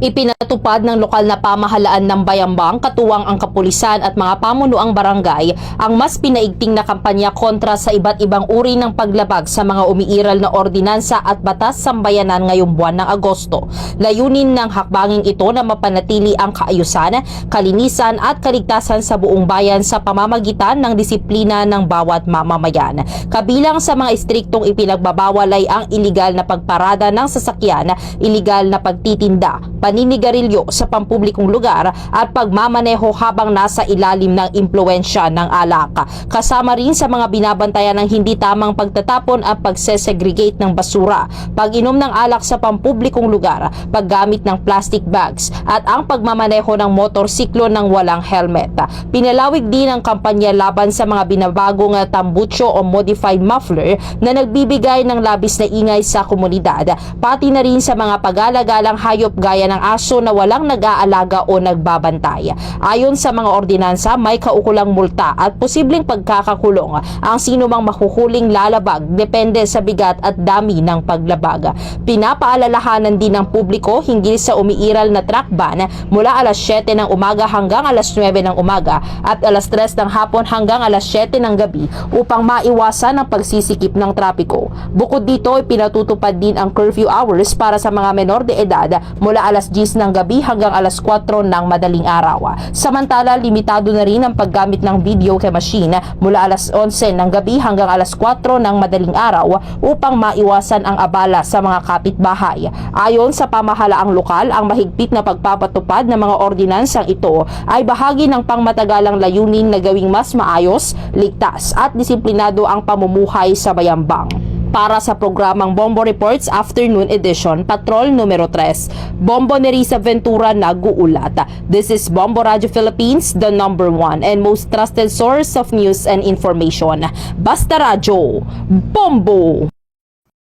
Ipinatupad ng lokal na pamahalaan ng Bayambang, katuwang ang kapulisan at mga pamunuang barangay ang mas pinaigting na kampanya kontra sa iba't ibang uri ng paglabag sa mga umiiral na ordinansa at batas sambayanan ngayong buwan ng Agosto. Layunin ng hakbanging ito na mapanatili ang kaayusan, kalinisan at kaligtasan sa buong bayan sa pamamagitan ng disiplina ng bawat mamamayan. Kabilang sa mga istriktong ipinagbabawal ay ang iligal na pagparada ng sasakyan, iligal na pagtitinda, paninigarilyo sa pampublikong lugar at pagmamaneho habang nasa ilalim ng impluensya ng alak. Kasama rin sa mga binabantayan ng hindi tamang pagtatapon at pagsesegregate ng basura, pag-inom ng alak sa pampublikong lugar, paggamit ng plastic bags at ang pagmamaneho ng motorsiklo ng walang helmet. Pinalawig din ang kampanya laban sa mga binabagong tambucho o modified muffler na nagbibigay ng labis na ingay sa komunidad, pati na rin sa mga pag-alagalang hayop gaya ng aso na walang nag-aalaga o nagbabantay. Ayon sa mga ordinansa, may kaukulang multa at posibleng pagkakakulong ang sino mang mahuhuling lalabag depende sa bigat at dami ng paglabag. Pinapaalalahanan din ng publiko hinggil sa umiiral na truck ban mula alas 7 ng umaga hanggang alas 9 ng umaga at alas 3 ng hapon hanggang alas 7 ng gabi upang maiwasan ang pagsisikip ng trapiko. Bukod dito, pinatutupad din ang curfew hours para sa mga menor de edad mula alas 10 ng gabi hanggang alas 4 ng madaling araw. Samantala, limitado na rin ang paggamit ng video machine mula alas 11 ng gabi hanggang alas 4 ng madaling araw upang maiwasan ang abala sa mga kapitbahay. Ayon sa pamahalaang lokal, ang mahigpit na pagpapatupad ng mga ordinansang ito ay bahagi ng pangmatagalang layunin na gawing mas maayos, ligtas at disiplinado ang pamumuhay sa bayambang para sa programang Bombo Reports Afternoon Edition, Patrol numero 3. Bombo Nerissa Ventura nag-uulat. This is Bombo Radio Philippines, the number one and most trusted source of news and information. Basta Radio, Bombo!